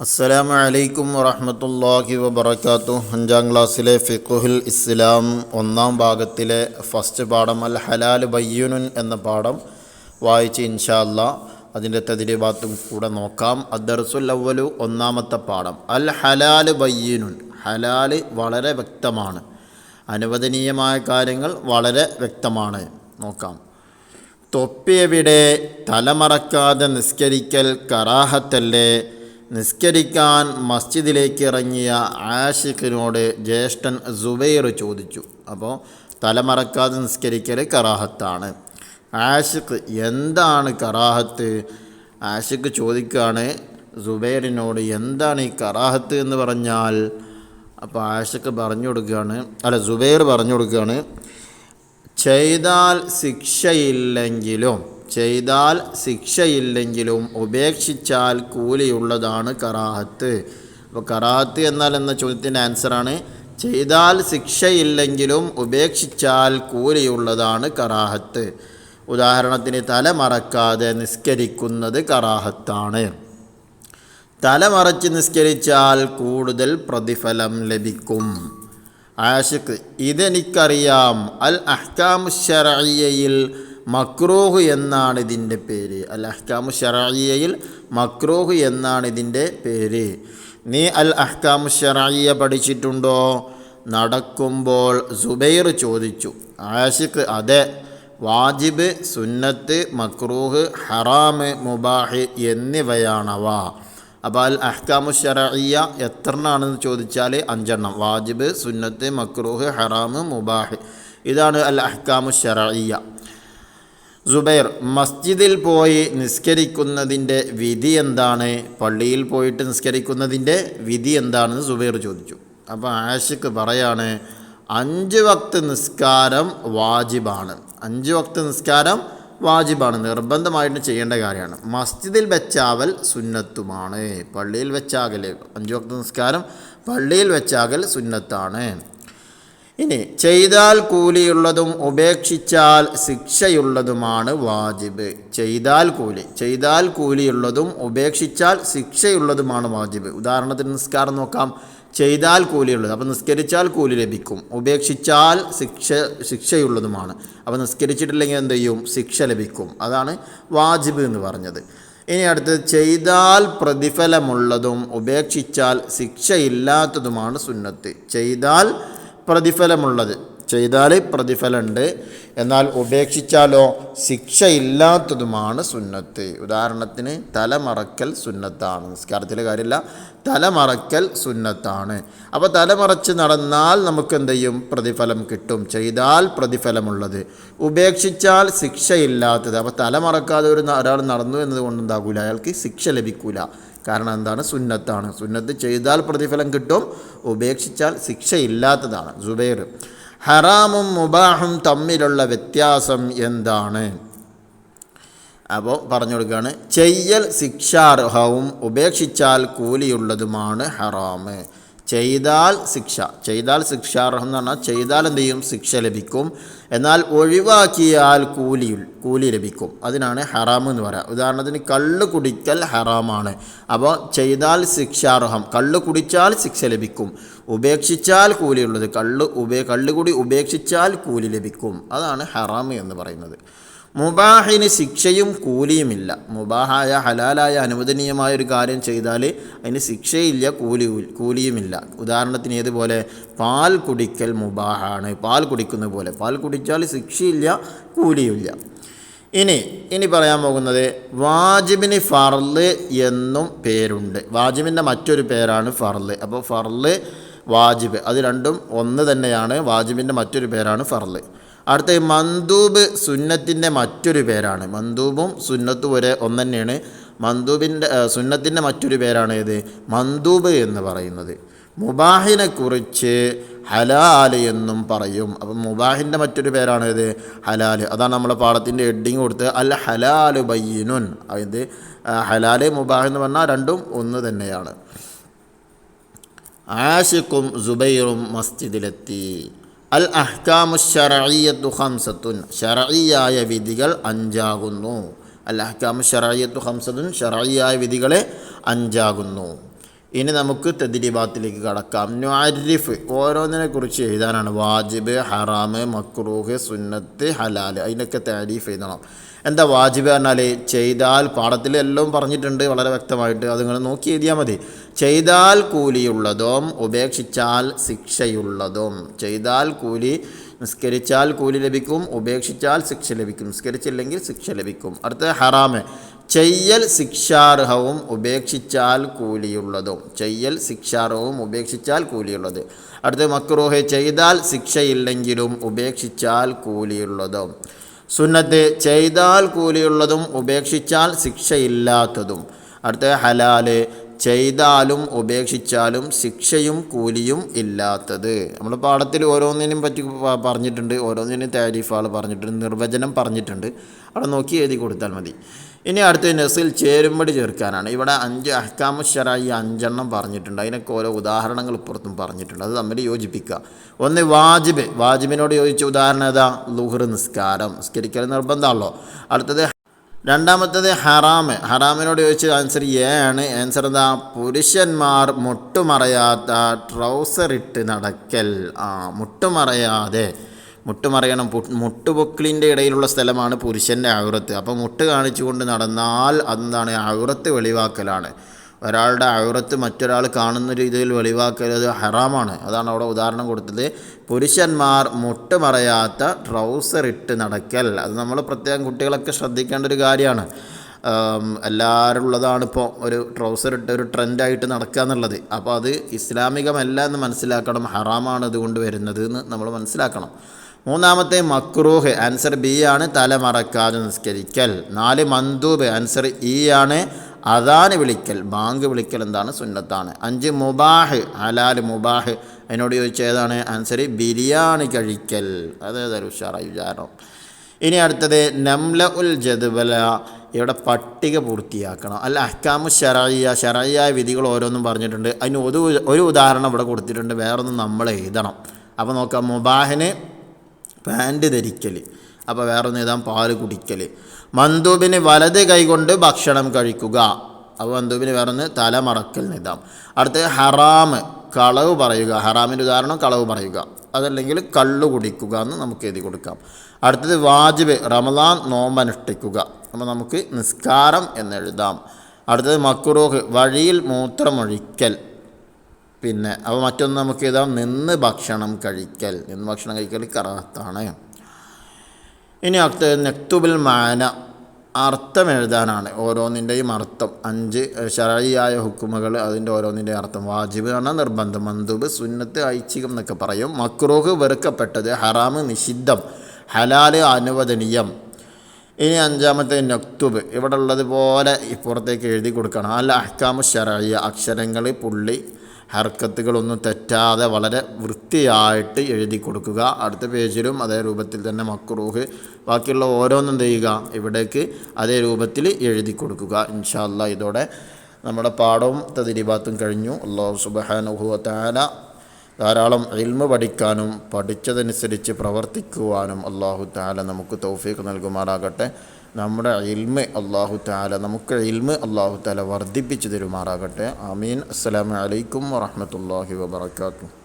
അസ്സലാമു അലൈക്കും വറഹമത്തല്ലാഹി വബർക്കാത്തു അഞ്ചാം ക്ലാസ്സിലെ ഫിഖുഹുൽ ഇസ്ലാം ഒന്നാം ഭാഗത്തിലെ ഫസ്റ്റ് പാഠം അൽ ഹലാൽ ബയ്യുനുൻ എന്ന പാഠം വായിച്ച് ഇൻഷാ അല്ലാ അതിന്റെ തതിരിഭാഗത്തും കൂടെ നോക്കാം. അദ്ദർസുൽ അവലു ഒന്നാമത്തെ പാഠം. അൽ ഹലാൽ ബയ്യുനുൻ. ഹലാൽ വളരെ വ്യക്തമാണ്. അനുവദനീയമായ കാര്യങ്ങൾ വളരെ വ്യക്തമാണ്. നോക്കാം. തൊപ്പിയവിടെ തലമറക്കാതെ നിസ്കരിക്കൽ കറാഹത്തല്ലേ? നിസ്കരിക്കാൻ മസ്ജിദിലേക്ക് ഇറങ്ങിയ ആഷിഖിനോട് ജ്യേഷ്ഠൻ സുബൈർ ചോദിച്ചു. അപ്പോൾ തലമറക്കാതെ നിസ്കരിക്കൽ കറാഹത്താണ്. ആഷിഖ് എന്താണ് കറാഹത്ത്? ആഷിഖ് ചോദിക്കുകയാണ് സുബൈറിനോട് എന്താണ് ഈ കറാഹത്ത് എന്ന് പറഞ്ഞാൽ? അപ്പോൾ ആഷിഖ് പറഞ്ഞു കൊടുക്കുകയാണ് അല്ല സുബൈർ പറഞ്ഞു കൊടുക്കുകയാണ് ചെയ്താൽ ശിക്ഷയില്ലെങ്കിലും ചെയ്താൽ ശിക്ഷയില്ലെങ്കിലും ഉപേക്ഷിച്ചാൽ കൂലിയുള്ളതാണ് കറാഹത്ത്. അപ്പോൾ കറാഹത്ത് എന്നാൽ എന്ന ചോദ്യത്തിന്റെ ആൻസറാണ് ചെയ്താൽ ശിക്ഷയില്ലെങ്കിലും ഉപേക്ഷിച്ചാൽ കൂലിയുള്ളതാണ് കറാഹത്ത്. ഉദാഹരണത്തിന് തല മറക്കാതെ നിസ്കരിക്കുന്നത് കറാഹത്താണ്. തലമറച്ച് നിസ്കരിച്ചാൽ കൂടുതൽ പ്രതിഫലം ലഭിക്കും. ആഷിഖ് ഇതെനിക്കറിയാം. അൽ അഹ്കാമു ഷറയ്യയിൽ മക്രൂഹ് എന്നാണ് ഇതിന്റെ പേര്. അൽ അഹ്കാമു ഷറായിയയിൽ മക്രൂഹ് എന്നാണ് ഇതിന്റെ പേര്. നീ അൽ അഹ്കാമു ഷറായിയ പഠിച്ചിട്ടുണ്ടോ? നടക്കുമ്പോൾ സുബൈർ ചോദിച്ചു. ആഷിഖ് അതെ. വാജിബ് സുന്നത്ത് മക്രൂഹ് ഹറാമ് മുബാഹ് എന്നിവയാണവ. അപ്പോൾ അൽ അഹ്കാമു ഷറയ്യ എത്രണ്ണാണെന്ന് ചോദിച്ചാൽ അഞ്ചെണ്ണം. വാജിബ് സുന്നത്ത് മക്രൂഹ് ഹറാമ് മുബാഹ്. ഇതാണ് അൽ അഹ്കാമു ഷറയ്യ സുബൈർ മസ്ജിദിൽ പോയി നിസ്കരിക്കുന്നതിന്റെ വിധി എന്താണ്? പള്ളിയിൽ പോയിട്ട് നിസ്കരിക്കുന്നതിന്റെ വിധി എന്താണെന്ന് സുബൈർ ചോദിച്ചു. അപ്പോൾ ആഷിക്ക് പറയാണ് അഞ്ച് വക്ത് നിസ്കാരം വാജിബാണ്. അഞ്ച് വക്ത് നിസ്കാരം വാജിബാണ്. നിർബന്ധമായിട്ട് ചെയ്യേണ്ട കാര്യമാണ്. മസ്ജിദിൽ വെച്ചാവൽ സുന്നത്തുമാണ്. പള്ളിയിൽ വെച്ചാകൽ അഞ്ച് വക്ത് നിസ്കാരം പള്ളിയിൽ വെച്ചാകൽ സുന്നത്താണ്. ഇനി ചെയ്താൽ കൂലിയുള്ളതും ഉപേക്ഷിച്ചാൽ ശിക്ഷയുള്ളതുമാണ് വാജിബ്. ചെയ്താൽ കൂലി ചെയ്താൽ കൂലിയുള്ളതും ഉപേക്ഷിച്ചാൽ ശിക്ഷയുള്ളതുമാണ് വാജിബ്. ഉദാഹരണത്തിന് നിസ്കാരം നോക്കാം. ചെയ്താൽ കൂലിയുള്ളത് അപ്പോൾ നിസ്കരിച്ചാൽ കൂലി ലഭിക്കും. ഉപേക്ഷിച്ചാൽ ശിക്ഷ ശിക്ഷയുള്ളതുമാണ്. അപ്പോൾ നിസ്കരിച്ചിട്ടില്ലെങ്കിൽ എന്ത് ചെയ്യും? ശിക്ഷ ലഭിക്കും. അതാണ് വാജിബ് എന്ന് പറഞ്ഞത്. ഇനി അടുത്തത് ചെയ്താൽ പ്രതിഫലമുള്ളതും ഉപേക്ഷിച്ചാൽ ശിക്ഷയില്ലാത്തതുമാണ് സുന്നത്ത്. ചെയ്താൽ പ്രതിഫലമുള്ളത്. ചെയ്താൽ പ്രതിഫലമുണ്ട് എന്നാൽ ഉപേക്ഷിച്ചാലോ ശിക്ഷയില്ലാത്തതുമാണ് സുന്നത്ത്. ഉദാഹരണത്തിന് തലമറക്കൽ സുന്നത്താണ്. നിസ്കാരത്തിലെ കാര്യമില്ല തലമറക്കൽ സുന്നത്താണ്. അപ്പോൾ തലമറച്ച് നടന്നാൽ നമുക്ക് എന്ത് ചെയ്യും പ്രതിഫലം കിട്ടും. ചെയ്താൽ പ്രതിഫലമുള്ളത്. ഉപേക്ഷിച്ചാൽ ശിക്ഷയില്ലാത്തത്. അപ്പോൾ തലമറക്കാതെ ഒരു ഒരാൾ നടന്നു എന്നതുകൊണ്ട് അയാൾക്ക് ശിക്ഷ ലഭിക്കൂല. കാരണം എന്താണ്? സുന്നത്താണ്. സുന്നത്ത് ചെയ്താൽ പ്രതിഫലം കിട്ടും ഉപേക്ഷിച്ചാൽ ശിക്ഷയില്ലാത്തതാണ്. സുബൈർ ഹറാമും മുബാഹും തമ്മിലുള്ള വ്യത്യാസം എന്താണ്? അപ്പോൾ പറഞ്ഞു കൊടുക്കുകയാണ് ചെയ്യൽ ശിക്ഷാർഹവും ഉപേക്ഷിച്ചാൽ കൂലിയുള്ളതുമാണ് ഹറാമ്. ചെയ്താൽ ശിക്ഷ. ചെയ്താൽ ശിക്ഷാർഹം എന്ന് പറഞ്ഞാൽ ചെയ്താൽ എന്ത് ചെയ്യും? ശിക്ഷ ലഭിക്കും. എന്നാൽ ഒഴിവാക്കിയാൽ കൂലി കൂലി ലഭിക്കും. അതിനാണ് ഹറാം എന്ന് പറയുക ഉദാഹരണത്തിന് കള്ള് കുടിക്കൽ ഹറാമാണ്. അപ്പോൾ ചെയ്താൽ ശിക്ഷാർഹം. കള്ള് കുടിച്ചാൽ ശിക്ഷ ലഭിക്കും. ഉപേക്ഷിച്ചാൽ കൂലിയുള്ളത് കള്ള് ഉപേ കള്ളുകൂടി ഉപേക്ഷിച്ചാൽ കൂലി ലഭിക്കും. അതാണ് ഹറാം എന്ന് പറയുന്നത്. മുബാഹിന് ശിക്ഷയും കൂലിയുമില്ല. മുബാഹായ ഹലാലായ അനുവദനീയമായ ഒരു കാര്യം ചെയ്താൽ അതിന് ശിക്ഷയില്ല കൂലി കൂലിയുമില്ല. ഉദാഹരണത്തിന് ഏതുപോലെ? പാൽ കുടിക്കൽ മുബാഹാണ്. പാൽ കുടിക്കുന്ന പോലെ. പാൽ കുടിച്ചാൽ ശിക്ഷയില്ല കൂലിയുമില്ല. ഇനി ഇനി പറയാൻ പോകുന്നത് വാജിബിന് ഫർൽ എന്നും പേരുണ്ട്. വാജിബിന്റെ മറ്റൊരു പേരാണ് ഫർൽ അപ്പോൾ ഫർൽ വാജിബ്. അത് രണ്ടും ഒന്ന് തന്നെയാണ്. വാജിബിന്റെ മറ്റൊരു പേരാണ് ഫർൽ അടുത്ത മന്ദൂബ് സുന്നത്തിന്റെ മറ്റൊരു പേരാണ്. മന്ദൂബും സുന്നത്തും ഒരേ ഒന്ന് മന്ദൂബിന്റെ സുന്നത്തിന്റെ മറ്റൊരു പേരാണ് ഏത്? മന്ദൂബ് എന്ന് പറയുന്നത്. മുബാഹിനെ കുറിച്ച് എന്നും പറയും. അപ്പം മുബാഹിന്റെ മറ്റൊരു പേരാണ് ഏത്? ഹലാൽ അതാണ് നമ്മളെ പാഠത്തിന്റെ ഹെഡിങ് കൊടുത്ത് അൽ ഹലാൽ ബയ്യനുൻ. അതായത് ഹലാൽ മുബാഹ് എന്ന് പറഞ്ഞാൽ രണ്ടും ഒന്ന് തന്നെയാണ്. ആഷിഖും സുബൈറും മസ്ജിദിലെത്തി. അൽ അഹ്കാമു ഷറയ്യത്തു ഹംസത്തുൻ ഷറയ്യായ വിധികൾ അഞ്ചാകുന്നു. അൽ അഹ്കാമു ഷറയ്യത്തു ഹംസത്തുൻ ഷറയ്യായ വിധികളെ അഞ്ചാകുന്നു. ഇനി നമുക്ക് തെദിരിബാത്തിലേക്ക് കടക്കാം. നുഅരിഫ് ഓരോന്നിനെ കുറിച്ച് എഴുതാനാണ്. വാജിബ് ഹറാമ് മക്രൂഹ് സുന്നത്ത് ഹലാൽ അതിനൊക്കെ താരീഫ് എഴുതണം. എന്താ വാജിബ് പറഞ്ഞാൽ ചെയ്താൽ പാഠത്തിൽ എല്ലാം പറഞ്ഞിട്ടുണ്ട് വളരെ വ്യക്തമായിട്ട്. അത് നിങ്ങൾ നോക്കി എഴുതിയാൽ മതി. ചെയ്താൽ കൂലിയുള്ളതും ഉപേക്ഷിച്ചാൽ ശിക്ഷയുള്ളതും. ചെയ്താൽ കൂലി നിസ്കരിച്ചാൽ കൂലി ലഭിക്കും ഉപേക്ഷിച്ചാൽ ശിക്ഷ ലഭിക്കും. നിസ്കരിച്ചില്ലെങ്കിൽ ശിക്ഷ ലഭിക്കും. അടുത്തത് ഹറാമ്. ചെയ്യൽ ശിക്ഷാർഹവും ഉപേക്ഷിച്ചാൽ കൂലിയുള്ളതും. ചെയ്യൽ ശിക്ഷാർഹവും ഉപേക്ഷിച്ചാൽ കൂലിയുള്ളത്. അടുത്ത മക്രൂഹ് ചെയ്താൽ ശിക്ഷയില്ലെങ്കിലും ഉപേക്ഷിച്ചാൽ കൂലിയുള്ളതും. സുന്നത്ത് ചെയ്താൽ കൂലിയുള്ളതും ഉപേക്ഷിച്ചാൽ ശിക്ഷയില്ലാത്തതും. അടുത്ത ഹലാൽ ചെയ്താലും ഉപേക്ഷിച്ചാലും ശിക്ഷയും കൂലിയും ഇല്ലാത്തത്. നമ്മൾ പാഠത്തിൽ ഓരോന്നിനും പറ്റി പറഞ്ഞിട്ടുണ്ട് ഓരോന്നിനും താരീഫാൾ പറഞ്ഞിട്ടുണ്ട് നിർവചനം പറഞ്ഞിട്ടുണ്ട്. അവിടെ നോക്കി എഴുതി കൊടുത്താൽ മതി. ഇനി അടുത്ത നെസിൽ ചേരുമ്പടി ചേർക്കാനാണ്. ഇവിടെ അഞ്ച് അഹ്കാമു ഷറായി അഞ്ചെണ്ണം പറഞ്ഞിട്ടുണ്ട്. അതിനൊക്കെ ഓരോ ഉദാഹരണങ്ങൾ ഇപ്പുറത്തും പറഞ്ഞിട്ടുണ്ട്. അത് തമ്മിൽ യോജിപ്പിക്കുക. ഒന്ന് വാജിബ്. വാജിബിനോട് യോജിച്ച ഉദാഹരണം ഏതാ? ലുഹർ നിസ്കാരം. നിസ്കരിക്കൽ നിർബന്ധമാണല്ലോ. അടുത്തത് രണ്ടാമത്തത് ഹറാമ്. ഹറാമിനോട് ചോദിച്ച ആൻസർ എ ആണ്. ആൻസർ എന്താ? പുരുഷന്മാർ മുട്ടുമറയാത്ത ട്രൗസർ ഇട്ട് നടക്കൽ. ആ മുട്ടുമറയാതെ മുട്ടുമറയണം. മുട്ടുപൊക്കിളിന്റെ ഇടയിലുള്ള സ്ഥലമാണ് പുരുഷന്റെ ഔറത്ത് അപ്പോൾ മുട്ട് കാണിച്ചുകൊണ്ട് നടന്നാൽ അതെന്താണ്? ഔറത്ത് വെളിവാക്കലാണ്. ഒരാളുടെ ഔറത്ത് മറ്റൊരാൾ കാണുന്ന രീതിയിൽ വെളിവാക്കരുത് ഹറാമാണ്. അതാണ് അവിടെ ഉദാഹരണം കൊടുത്തത്. പുരുഷന്മാർ മുട്ടുമറയാത്ത ട്രൗസർ ഇട്ട് നടക്കൽ. അത് നമ്മൾ പ്രത്യേകം കുട്ടികളൊക്കെ ശ്രദ്ധിക്കേണ്ട ഒരു കാര്യമാണ്. എല്ലാവരും ഉള്ളതാണ് ഇപ്പോൾ ഒരു ട്രൗസർ ഇട്ട് ഒരു ട്രെൻഡായിട്ട് നടക്കുക എന്നുള്ളത്. അപ്പോൾ അത് ഇസ്ലാമികമല്ല എന്ന് മനസ്സിലാക്കണം. ഹറാമാണ് അതുകൊണ്ട് വരുന്നത് എന്ന് നമ്മൾ മനസ്സിലാക്കണം. മൂന്നാമത്തെ മക്രൂഹ് ആൻസർ ബി ആണ് തല മറക്കാതെ നിസ്കരിക്കൽ. നാല് മന്ദൂബ് ആൻസർ ഇ ആണ് അതാണ് വിളിക്കൽ. ബാങ്ക് വിളിക്കൽ എന്താണ്? സുന്നത്താണ്. അഞ്ച് മുബാഹ് ഹലാൽ മുബാഹ്. അതിനോട് ചോദിച്ച ഏതാണ്? ആൻസർ ബിരിയാണി കഴിക്കൽ. അതായത് ഉഷാറായി വിചാരണം. ഇനി അടുത്തത് നംല ഉൽ ജദുബല ഇവിടെ പട്ടിക പൂർത്തിയാക്കണം. അല്ല അഹ്കാമു ഷറയ്യ ഷറയ്യായ വിധികൾ ഓരോന്നും പറഞ്ഞിട്ടുണ്ട്. അതിന് ഒരു ഒരു ഉദാഹരണം ഇവിടെ കൊടുത്തിട്ടുണ്ട്. വേറൊന്നും നമ്മൾ എഴുതണം. അപ്പോൾ നോക്കാം മുബാഹിന് പാന്റ് ധരിക്കൽ അപ്പോൾ വേറൊന്ന് എഴുതാം പാൽ കുടിക്കൽ മന്ദൂബിന് വലത് കൈകൊണ്ട് ഭക്ഷണം കഴിക്കുക. അപ്പോൾ മന്ദൂബിന് വേറൊന്ന് തല മറക്കൽ നിതാം അടുത്തത് ഹറാമ് കളവ് പറയുക. ഹറാമിന്റെ ഉദാഹരണം കളവ് പറയുക. അതല്ലെങ്കിൽ കള്ളു കുടിക്കുക എന്ന് നമുക്ക് എഴുതി കൊടുക്കാം. അടുത്തത് വാജിബ് റമദാൻ നോമ്പനുഷ്ഠിക്കുക അപ്പോൾ നമുക്ക് നിസ്കാരം എന്നെഴുതാം അടുത്തത് മക്കുറൂഹ് വഴിയിൽ മൂത്രമൊഴിക്കൽ. പിന്നെ അവ മറ്റൊന്ന് നമുക്ക് എഴുതാം. നിന്ന് ഭക്ഷണം കഴിക്കൽ. നിന്ന് ഭക്ഷണം കഴിക്കൽ കറാത്താണ് ഇനി അടുത്ത നെക്തുബിൽ മാന. അർത്ഥം എഴുതാനാണ്. ഓരോന്നിന്റെയും അർത്ഥം. അഞ്ച് ശരായിയായ ഹുക്കുമകൾ അതിന്റെ ഓരോന്നിന്റെ അർത്ഥം. വാജിബ് ആണ് നിർബന്ധം. മന്ദൂബ് സുന്നത്ത് ഐച്ഛികം എന്നൊക്കെ പറയും. മക്രൂഹ് വെറുക്കപ്പെട്ടത് ഹറാമ് നിഷിദ്ധം. ഹലാൽ അനുവദനീയം. ഇനി അഞ്ചാമത്തെ നക്തുബ്. ഇവിടെ ഉള്ളതുപോലെ ഇപ്പുറത്തേക്ക് എഴുതി കൊടുക്കണം. അല്ല അഹ്കാമു ശരായ അക്ഷരങ്ങൾ പുള്ളി ഹർക്കത്തുകളൊന്നും തെറ്റാതെ വളരെ വൃത്തിയായിട്ട് എഴുതി കൊടുക്കുക. അടുത്ത പേജിലും അതേ രൂപത്തിൽ തന്നെ മക്രൂഹ്. ബാക്കിയുള്ള ഓരോന്നും ചെയ്യുക? ഇവിടേക്ക് അതേ രൂപത്തിൽ എഴുതി കൊടുക്കുക. ഇൻഷാല്ല ഇതോടെ നമ്മുടെ പാഠവും തതിരിബാത്തും കഴിഞ്ഞു. അള്ളാഹു സുബഹാനുഭവത്താല ധാരാളം ഇൽമ പഠിക്കാനും പഠിച്ചതനുസരിച്ച് പ്രവർത്തിക്കുവാനും അള്ളാഹു താല നമുക്ക് തൗഫീഖ് നൽകുമാറാകട്ടെ. നമ്മുടെ ഇൽമ അള്ളാഹു താല നമുക്ക് ഇൽമ അള്ളാഹു താല വർദ്ധിപ്പിച്ചു തരുമാറാകട്ടെ. അമീൻ അസ്സലാമലൈക്കും വറഹ്മത്തുള്ളാഹി വബറകാതുഹു.